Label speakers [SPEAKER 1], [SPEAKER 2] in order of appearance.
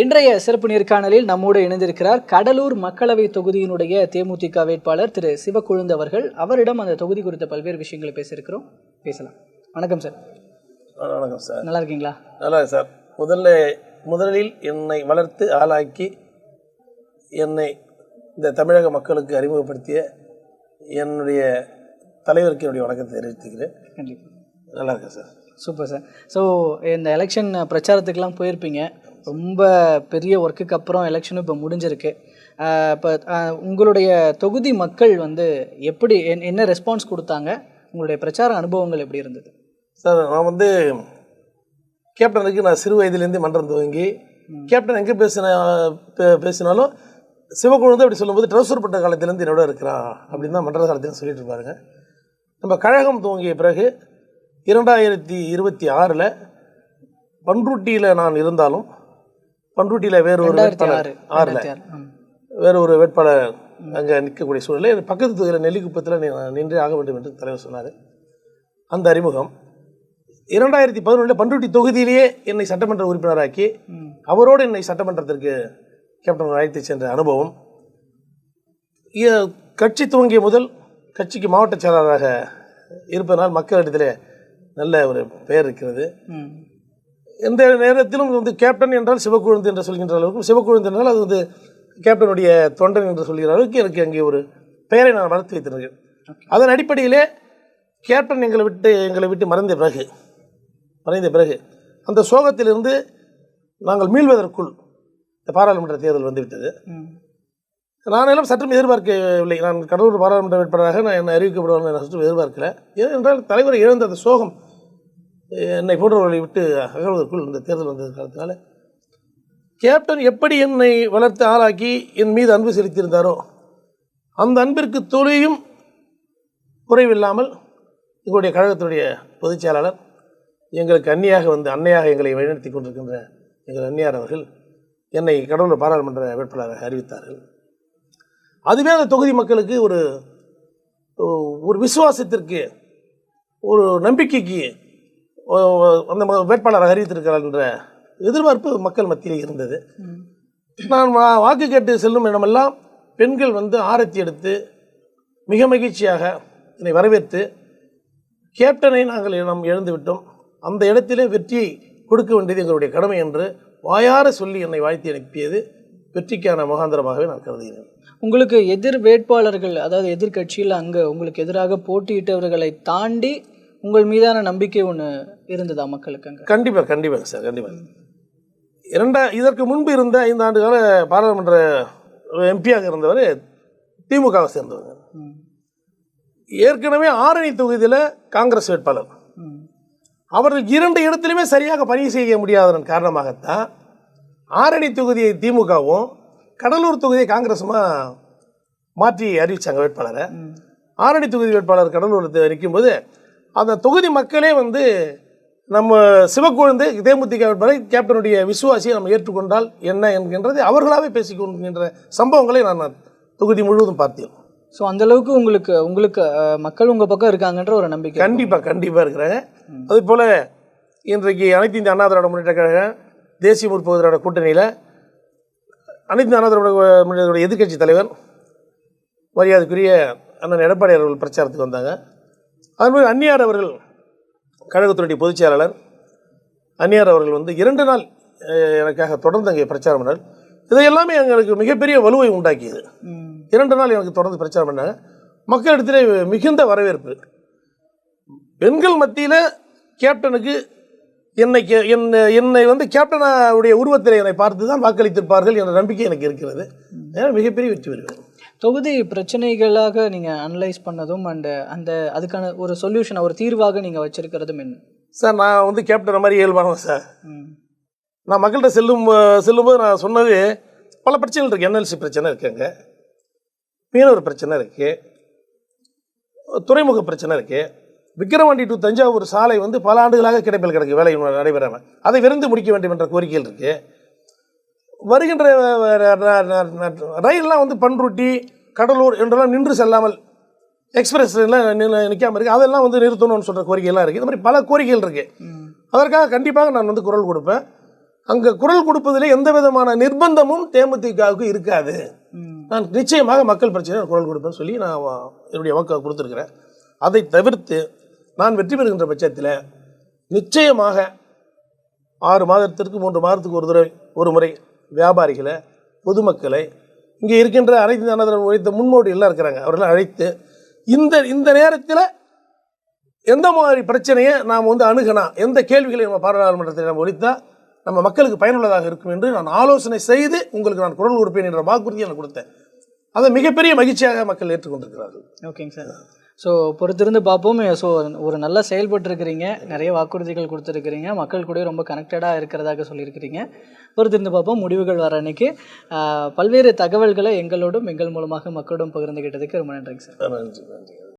[SPEAKER 1] இன்றைய சிறப்பு நேர்காணலில் நம்மோடு இணைந்திருக்கிறார் கடலூர் மக்களவை தொகுதியினுடைய தேமுதிக வேட்பாளர் திரு சிவக்கொழுந்து அவர்கள். அவரிடம் அந்த தொகுதி குறித்த பல்வேறு விஷயங்களை பேசியிருக்கிறோம். பேசலாம். வணக்கம் சார்.
[SPEAKER 2] வணக்கம் சார்.
[SPEAKER 1] நல்லா இருக்கீங்களா?
[SPEAKER 2] நல்லா சார். முதல்ல முதலில் என்னை வளர்த்து ஆளாக்கி என்னை இந்த தமிழக மக்களுக்கு அறிமுகப்படுத்திய என்னுடைய தலைவருக்கு என்னுடைய வணக்கத்தை தெரிவித்துக்கிறேன். நல்லா இருக்கேன் சார்.
[SPEAKER 1] Super sir. ஸோ இந்த எலெக்ஷன் பிரச்சாரத்துக்கெல்லாம் போயிருப்பீங்க. ரொம்ப பெரிய ஒர்க்குக்கு அப்புறம் எலெக்ஷனும் இப்போ முடிஞ்சிருக்கு. இப்போ உங்களுடைய தொகுதி மக்கள் வந்து எப்படி என்- என்ன ரெஸ்பான்ஸ் கொடுத்தாங்க? உங்களுடைய பிரச்சார அனுபவங்கள் எப்படி இருந்தது?
[SPEAKER 2] சார் நான் வந்து கேப்டனுக்கு நான் சிறு வயதிலேருந்தே மன்றம் துவங்கி கேப்டன் எங்கே பேசின பேசினாலும் சிவக்குழந்தை அப்படி சொல்லும்போது ட்ரௌசர் பட்ட காலத்திலேருந்து என்னோட இருக்கிறான் அப்படின்னு தான் மன்ற காலத்தில் சொல்லிட்டு இருப்பாருங்க. நம்ம கழகம் துவங்கிய பிறகு இரண்டாயிரத்தி இருபத்தி ஆறில் பன்ருட்டியில் நான் இருந்தாலும் பன்ருட்டியில் வேறு ஒரு வேட்பாளர்
[SPEAKER 1] ஆறு
[SPEAKER 2] ஆறில். வேறு ஒரு வேட்பாளர் அங்கே நிற்கக்கூடிய சூழ்நிலை. பக்கத்து தொகுதியில் நெல்லிக்குப்பத்தில் நின்றே ஆக வேண்டும் என்று தலைவர் சொன்னார். அந்த அறிமுகம் இரண்டாயிரத்தி பதினொன்றில் பண்ருட்டி தொகுதியிலேயே என்னை சட்டமன்ற உறுப்பினராக்கி. அவரோடு என்னை சட்டமன்றத்திற்கு கேப்டன் அழைத்து சென்ற அனுபவம். கட்சி துவங்கிய முதல் கட்சிக்கு மாவட்ட செயலாளராக இருப்பதனால் மக்களிடத்திலே நல்ல ஒரு பெயர் இருக்கிறது. எந்த நேரத்திலும் வந்து கேப்டன் என்றால் சிவக்குழுந்து என்று சொல்கின்ற அளவுக்கு சிவக்குழுந்து என்றால் அது வந்து கேப்டனுடைய தொண்டன் என்று சொல்கிற அளவுக்கு எனக்கு அங்கே ஒரு பெயரை நான் வளர்த்து வைத்திருக்கிறேன் அதன் அடிப்படையிலே கேப்டன் எங்களை விட்டு எங்களை விட்டு மறைந்த பிறகு மறைந்த பிறகு அந்த சோகத்திலிருந்து நாங்கள் மீள்வதற்குள் இந்த பாராளுமன்ற தேர்தல் வந்துவிட்டது.
[SPEAKER 1] ம்.
[SPEAKER 2] நான் எல்லாம் சற்றும் எதிர்பார்க்கவில்லை. நான் கடலூர் பாராளுமன்ற வேட்பாளராக நான் என்னை அறிவிக்கப்படுவேன் நான் சற்றும் எதிர்பார்க்கல. ஏனென்றால் தலைவரை இழந்த அந்த சோகம் என்னை போன்றவர்களை விட்டு அகழ்வதற்குள் இந்த தேர்தல் வந்தது காலத்தினால கேப்டன் எப்படி என்னை வளர்த்து ஆளாக்கி என் மீது அன்பு செலுத்தியிருந்தாரோ அந்த அன்பிற்கு தொழிலையும் குறைவில்லாமல் எங்களுடைய கழகத்தினுடைய பொதுச் செயலாளர் எங்களுக்கு அன்னியாக வந்து அன்னையாக எங்களை வழிநடத்தி கொண்டிருக்கின்ற எங்கள் அன்னியார் அவர்கள் என்னை கடலூர் பாராளுமன்ற வேட்பாளராக அறிவித்தார்கள். அதுவே அந்த தொகுதி மக்களுக்கு ஒரு ஒரு விசுவாசத்திற்கு ஒரு நம்பிக்கைக்கு அந்த ம- வேட்பாளராக அறிவித்திருக்கிறார் என்ற எதிர்பார்ப்பு மக்கள் மத்தியில் இருந்தது. நான் வா- வாக்கு கேட்டு செல்லும் இடமெல்லாம் பெண்கள் வந்து ஆரத்தி எடுத்து மிக மகிழ்ச்சியாக என்னை வரவேற்று கேப்டனை நாங்கள் நாம் எழுந்துவிட்டோம் அந்த இடத்திலே வெற்றியை கொடுக்க வேண்டியது எங்களுடைய கடமை என்று வாயார சொல்லி என்னை வாழ்த்தி அனுப்பியது வெற்றிக்கான முகாந்திரமாகவே நான் கருதுகிறேன்.
[SPEAKER 1] உங்களுக்கு எதிர் வேட்பாளர்கள் அதாவது எதிர்க்கட்சியில் அங்கே உங்களுக்கு எதிராக போட்டியிட்டவர்களை தாண்டி உங்கள் மீதான நம்பிக்கை ஒன்று இருந்ததா மக்களுக்கு
[SPEAKER 2] கண்டிப்பாக கண்டிப்பாக சார் கண்டிப்பாக இரண்டா இதற்கு முன்பு இருந்த ஐந்து ஆண்டு கால பாராளுமன்ற எம்பியாக இருந்தவர் திமுகவை சேர்ந்தவர். ஏற்கனவே ஆரணி தொகுதியில் காங்கிரஸ் வேட்பாளர்.
[SPEAKER 1] ம்.
[SPEAKER 2] அவர் இரண்டு இடத்திலுமே சரியாக பணி செய்ய முடியாததன் காரணமாகத்தான் ஆரணி தொகுதியை திமுகவும் கடலூர் தொகுதியை காங்கிரஸுமா மாற்றி அறிவிச்சாங்க வேட்பாளரை. ஆரணி தொகுதி வேட்பாளர் கடலூர் நிற்கும்போது அந்த தொகுதி மக்களே வந்து நம்ம சிவக்குழந்தை தேமுதிக வேட்பாளரை கேப்டனுடைய விசுவாசியை நம்ம ஏற்றுக்கொண்டால் என்ன என்கின்றதை அவர்களாகவே பேசிக்கொள்கின்ற சம்பவங்களை நான் தொகுதி முழுவதும் பார்த்தேன்.
[SPEAKER 1] ஸோ அந்த அளவுக்கு உங்களுக்கு உங்களுக்கு மக்கள் உங்கள் பக்கம் இருக்காங்கன்ற ஒரு நம்பிக்கை
[SPEAKER 2] கண்டிப்பாக கண்டிப்பாக இருக்கிறாங்க அதே போல் இன்றைக்கு அனைத்து இந்திய அண்ணா திராவிட முன்னேற்ற கழகம் தேசிய முற்போக்கு திராவிட கூட்டணியில் அனைத்து இந்திய அண்ணா திராவிட முன்னேற்ற எதிர்க்கட்சி தலைவர் மரியாதைக்குரிய அண்ணன் எடப்பாடி அவர்கள் பிரச்சாரத்துக்கு வந்தாங்க. அதுமாதிரி அந்நியார் அவர்கள் கழகத்தினுடைய பொதுச் செயலாளர் அந்நியார் அவர்கள் வந்து இரண்டு நாள் எனக்காக தொடர்ந்து அங்கே பிரச்சாரம் பண்ணார். இதையெல்லாமே எங்களுக்கு மிகப்பெரிய வலுவை உண்டாக்கியது. இரண்டு நாள் எனக்கு தொடர்ந்து பிரச்சாரம் பண்ணாங்க. மக்களிடத்திலே மிகுந்த வரவேற்பு. பெண்கள் மத்தியில் கேப்டனுக்கு என்னை கே- என்னை என்னை வந்து கேப்டனாவுடைய உருவத்தில் என்னை பார்த்து தான் வாக்களித்திருப்பார்கள் என்ற நம்பிக்கை எனக்கு இருக்கிறது. அதனால் மிகப்பெரிய வெற்றி பெறுவேன்.
[SPEAKER 1] தொகுதி பிரச்சனைகளாக நீங்கள் அனலைஸ் பண்ணதும் அண்ட் அந்த அதுக்கான ஒரு சொல்யூஷன் ஒரு தீர்வாக நீங்கள் வச்சிருக்கிறதும் என்ன?
[SPEAKER 2] சார் நான் வந்து கேப்டன் மாதிரி இயல்பானவன் சார். நான் மக்கள்கிட்ட செல்லும் செல்லும்போது நான் சொன்னது பல பிரச்சனைகள் இருக்குது என்எல்சி பிரச்சனை இருக்குங்க. மீனவர் பிரச்சனை இருக்குது துறைமுக பிரச்சனை இருக்குது விக்கிரவாண்டி டு தஞ்சாவூர் சாலை வந்து பல ஆண்டுகளாக கிடைப்பில் கிடக்கு. வேலை நடைபெறாமல் அதை விரைந்து முடிக்க வேண்டும் என்ற கோரிக்கைகள் இருக்குது வருகின்ற ரயில்லாம் வந்து பன்ருட்டி கடலூர் என்றெல்லாம் நின்று செல்லாமல் எக்ஸ்பிரஸ் எல்லாம் நிற்காமல் இருக்குது அதெல்லாம் வந்து நிறுத்தணும்னு சொல்கிற கோரிக்கையெல்லாம் இருக்குது இந்த மாதிரி பல கோரிக்கைகள் இருக்குது அதற்காக கண்டிப்பாக நான் வந்து குரல் கொடுப்பேன். அங்கே குரல் கொடுப்பதிலே எந்த விதமான நிர்பந்தமும் தேமுதிகவுக்கு இருக்காது. நான் நிச்சயமாக மக்கள் பிரச்சனை குரல் கொடுப்பேன்னு சொல்லி நான் என்னுடைய வாக்கு கொடுத்துருக்கிறேன். அதை தவிர்த்து நான் வெற்றி பெறுகின்ற பட்சத்தில் நிச்சயமாக ஆறு மாதத்திற்கு மூன்று மாதத்துக்கு ஒரு தடவை ஒரு முறை வியாபாரிகளை பொதுமக்களை இங்கே இருக்கின்ற அனைத்து ஜனதனம் உழைத்த முன்னோடி எல்லாம் இருக்கிறாங்க. அவர்கள் அழைத்து இந்த இந்த நேரத்தில் எந்த மாதிரி பிரச்சனையை நாம் வந்து அணுகினா எந்த கேள்விகளை நம்ம பாராளுமன்றத்தில் நம்ம ஒழித்தா நம்ம மக்களுக்கு பயனுள்ளதாக இருக்கும் என்று நான் ஆலோசனை செய்து உங்களுக்கு நான் குரல் கொடுப்பேன் என்ற வாக்குறுதியை நான் கொடுத்தேன். அதை மிகப்பெரிய மகிழ்ச்சியாக மக்கள் ஏற்றுக்கொண்டிருக்கிறார்கள்.
[SPEAKER 1] ஓகேங்க சார். ஸோ பொறுத்திருந்து பார்ப்போம். ஸோ ஒரு நல்லா செயல்பட்டுருக்கிறீங்க. நிறைய வாக்குறுதிகள் கொடுத்துருக்கிறீங்க. மக்கள் கூட ரொம்ப கனெக்டடாக இருக்கிறதாக சொல்லியிருக்கிறீங்க. பொறுத்திருந்து பார்ப்போம். முடிவுகள் வர அன்னைக்கு. பல்வேறு தகவல்களை எங்களோடும் எங்கள் மூலமாக மக்களோடும் பகிர்ந்துகிட்டதுக்கு ரொம்ப நன்றிங்க சார்.
[SPEAKER 2] நன்றி நன்றி